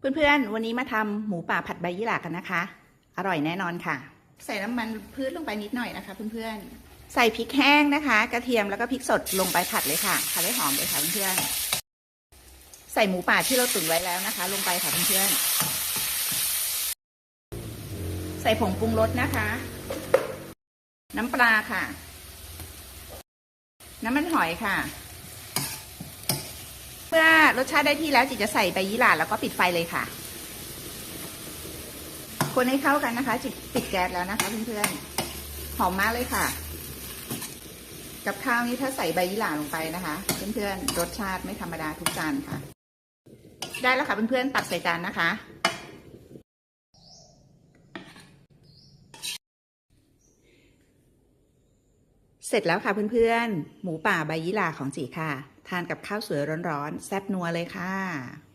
เพื่อนๆ วันนี้มาทำหมูป่าผัดใบยี่หร่ากันนะคะ อร่อยแน่นอนค่ะ ใส่น้ำมันพืชลงไปนิดหน่อยนะคะเพื่อนๆ ใส่พริกแห้งนะคะ กระเทียมแล้วก็พริกสดลงไปผัดเลยค่ะ ผัดให้หอมเลยค่ะเพื่อนๆ ใส่หมูป่าที่เราตุ๋นไว้แล้วนะคะ ลงไปค่ะเพื่อนๆ ใส่ผงปรุงรสนะคะ น้ำปลาค่ะ น้ำมันหอยค่ะเมื่อ รสชาติได้ที่แล้วจิจะใส่ใบยี่หร่าแล้วก็ปิดไฟเลยค่ะ คนให้เข้ากันนะคะจิปิดแก๊สแล้วนะคะเพื่อนๆหอมมากเลยค่ะ กับข้าวนี้ถ้าใส่ใบยี่หร่าลงไปนะคะ เพื่อนๆรสชาติไม่ธรรมดาทุกจานค่ะ ได้แล้วค่ะเพื่อนๆตักใส่จานนะคะเสร็จแล้วค่ะเพื่อนๆ หมูป่าใบยี่หร่าของจีค่ะ ทานกับข้าวสวยร้อนๆ แซ่บนัวเลยค่ะ